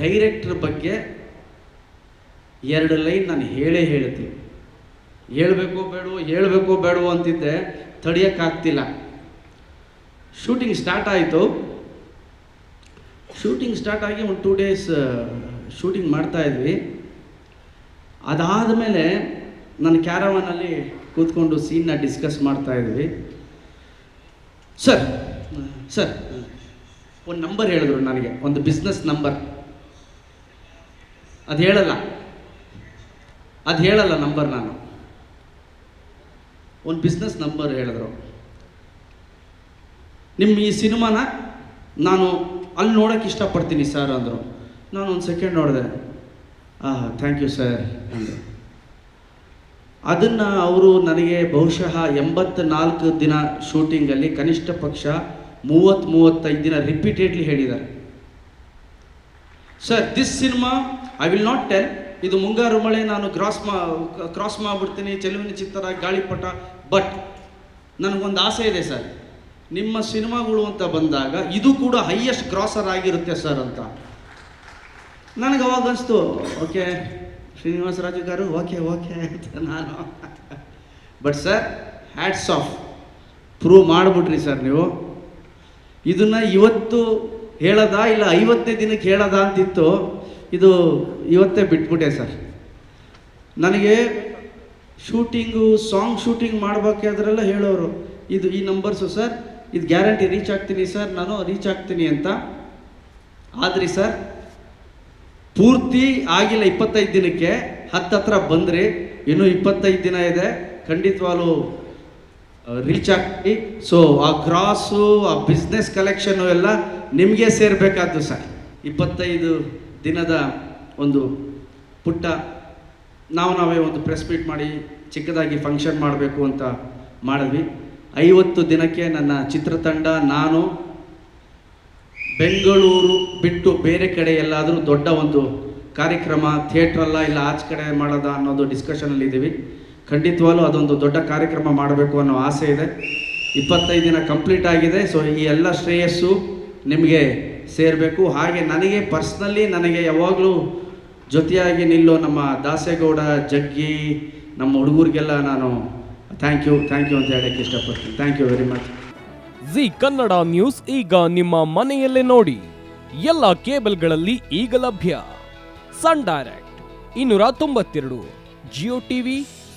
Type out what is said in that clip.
Director ಬಗ್ಗೆ ಎರಡು line ನಾನು ಹೇಳೇ ಹೇಳ್ತೀನಿ. ಹೇಳಬೇಕೋ ಬೇಡವೋ ಹೇಳಬೇಕೋ ಬೇಡವೋ ಅಂತಿದ್ದೆ ತಡಿಯೋಕ್ಕಾಗ್ತಿಲ್ಲ. ಶೂಟಿಂಗ್ ಸ್ಟಾರ್ಟ್ ಆಯಿತು. ಶೂಟಿಂಗ್ ಸ್ಟಾರ್ಟ್ ಆಗಿ ಒಂದು ಟೂ ಡೇಸ್ ಶೂಟಿಂಗ್ ಮಾಡ್ತಾ ಇದ್ವಿ. ಅದಾದಮೇಲೆ ನನ್ನ ಕ್ಯಾರವನಲ್ಲಿ ಕೂತ್ಕೊಂಡು ಸೀನ್ನ ಡಿಸ್ಕಸ್ ಮಾಡ್ತಾ ಇದ್ವಿ. ಸರ್ ಸರ್, ಒಂದು ನಂಬರ್ ಹೇಳಿದ್ರು ನನಗೆ, ಒಂದು ಬಿಸ್ನೆಸ್ ನಂಬರ್. ಅದು ಹೇಳಲ್ಲ. ಅದು ಹೇಳಲ್ಲ ನಂಬರ್ ನಾನು. ಒಂದು ಬಿಸ್ನೆಸ್ ನಂಬರ್ ಹೇಳಿದ್ರು. ನಿಮ್ಮ ಈ ಸಿನಿಮಾನ ನಾನು ಅಲ್ಲಿ ನೋಡೋಕ್ಕೆ ಇಷ್ಟಪಡ್ತೀನಿ ಸರ್ ಅಂದರು. ನಾನು ಒಂದು ಸೆಕೆಂಡ್ ನೋಡಿದೆ. ಹಾಂ ಥ್ಯಾಂಕ್ ಯು ಸರ್ ಅಂದರು. ಅದನ್ನು ಅವರು ನನಗೆ ಬಹುಶಃ ಎಂಬತ್ನಾಲ್ಕು ದಿನ ಶೂಟಿಂಗಲ್ಲಿ ಕನಿಷ್ಠ ಪಕ್ಷ ಮೂವತ್ತು ಮೂವತ್ತೈದು ದಿನ ರಿಪೀಟೆಡ್ಲಿ ಹೇಳಿದ್ದಾರೆ. Sir this cinema I will not tell ಇದು ಮುಂಗಾರು ಮಳೆ, ನಾನು ಕ್ರಾಸ್ ಮಾ ಕ್ರಾಸ್ ಮಾಡಿಬಿಡ್ತೀನಿ, ಚೆಲುವಿನ ಚಿತ್ತರ ಗಾಳಿಪಟ. ಬಟ್ ನನಗೊಂದು ಆಸೆ ಇದೆ ಸರ್ ನಿಮ್ಮ ಸಿನಿಮಾಗಳು ಅಂತ ಬಂದಾಗ ಇದು ಕೂಡ ಹೈಯೆಸ್ಟ್ ಕ್ರಾಸರ್ ಆಗಿರುತ್ತೆ ಸರ್ ಅಂತ. ನನಗೆ ಅವಾಗ ಅನಿಸ್ತು, ಓಕೆ, ಶ್ರೀನಿವಾಸ ರಾಜುಗಾರು, ಓಕೆ ಓಕೆ ಅಂತ ನಾನು. But sir hats off prove ಮಾಡಿಬಿಟ್ರಿ sir ನೀವು. ಇದನ್ನು ಇವತ್ತು ಹೇಳೋದಾ ಇಲ್ಲ ಐವತ್ತನೇ ದಿನಕ್ಕೆ ಹೇಳದ ಅಂತಿತ್ತು, ಇದು ಇವತ್ತೇ ಬಿಟ್ಬಿಟ್ಟೆ ಸರ್. ನನಗೆ ಶೂಟಿಂಗು, ಸಾಂಗ್ ಶೂಟಿಂಗ್ ಮಾಡಬೇಕಾದ್ರೆಲ್ಲ ಹೇಳೋರು, ಇದು ಈ ನಂಬರ್ಸು ಸರ್, ಇದು ಗ್ಯಾರಂಟಿ ರೀಚ್ ಆಗ್ತೀನಿ ಸರ್, ನಾನು ರೀಚ್ ಆಗ್ತೀನಿ ಅಂತ. ಆದ್ರಿ ಸರ್, ಪೂರ್ತಿ ಆಗಿಲ್ಲ ಇಪ್ಪತ್ತೈದು ದಿನಕ್ಕೆ, ಹತ್ತತ್ರ ಬಂದ್ರಿ, ಇನ್ನೂ ಇಪ್ಪತ್ತೈದು ದಿನ ಇದೆ, ಖಂಡಿತವಾಗ್ಲೂ ರೀಚ್ ಆಗಿ ಸೊ ಆ ಗ್ರಾಸು ಆ ಬಿಸ್ನೆಸ್ ಕಲೆಕ್ಷನು ಎಲ್ಲ ನಿಮಗೆ ಸೇರಬೇಕಾದ್ದು ಸರ್. ಇಪ್ಪತ್ತೈದು ದಿನದ ಒಂದು ಪುಟ್ಟ ನಾವು ನಾವೇ ಒಂದು ಪ್ರೆಸ್ ಮೀಟ್ ಮಾಡಿ ಚಿಕ್ಕದಾಗಿ ಫಂಕ್ಷನ್ ಮಾಡಬೇಕು ಅಂತ ಮಾಡಿದ್ವಿ. ಐವತ್ತು ದಿನಕ್ಕೆ ನನ್ನ ಚಿತ್ರತಂಡ, ನಾನು ಬೆಂಗಳೂರು ಬಿಟ್ಟು ಬೇರೆ ಕಡೆ ಎಲ್ಲಾದರೂ ದೊಡ್ಡ ಒಂದು ಕಾರ್ಯಕ್ರಮ ಥಿಯೇಟ್ರಲ್ಲ ಇಲ್ಲ ಆಚೆ ಕಡೆ ಮಾಡೋದ ಅನ್ನೋದು ಡಿಸ್ಕಷನಲ್ಲಿ ಇದ್ದೀವಿ ಖಂಡಿತವಾಗ್ಲೂ ಅದೊಂದು ದೊಡ್ಡ ಕಾರ್ಯಕ್ರಮ ಮಾಡಬೇಕು ಅನ್ನೋ ಆಸೆ ಇದೆ. ಇಪ್ಪತ್ತೈದು ದಿನ ಕಂಪ್ಲೀಟ್ ಆಗಿದೆ. ಸೊ ಈ ಎಲ್ಲ ಶ್ರೇಯಸ್ಸು ನಿಮಗೆ ಸೇರಬೇಕು. ಹಾಗೆ ನನಗೆ ಪರ್ಸ್ನಲಿ ನನಗೆ ಯಾವಾಗಲೂ ಜೊತೆಯಾಗಿ ನಿಲ್ಲೋ ನಮ್ಮ ದಾಸೇಗೌಡ, ಜಗ್ಗಿ, ನಮ್ಮ ಹುಡುಗರಿಗೆಲ್ಲ ನಾನು ಥ್ಯಾಂಕ್ ಯು ಥ್ಯಾಂಕ್ ಯು ಅಂತ ಹೇಳಕ್ಕೆ ಇಷ್ಟಪಡ್ತೀನಿ. Thank you very much Zee Kannada news ಈಗ ನಿಮ್ಮ ಮನೆಯಲ್ಲೇ ನೋಡಿ. ಎಲ್ಲ ಕೇಬಲ್ಗಳಲ್ಲಿ ಈಗ ಲಭ್ಯ. ಸನ್ ಡೈರೆಕ್ಟ್, ಇನ್ನೂರ ತೊಂಬತ್ತೆರಡು, ಜಿಯೋ ಟಿವಿ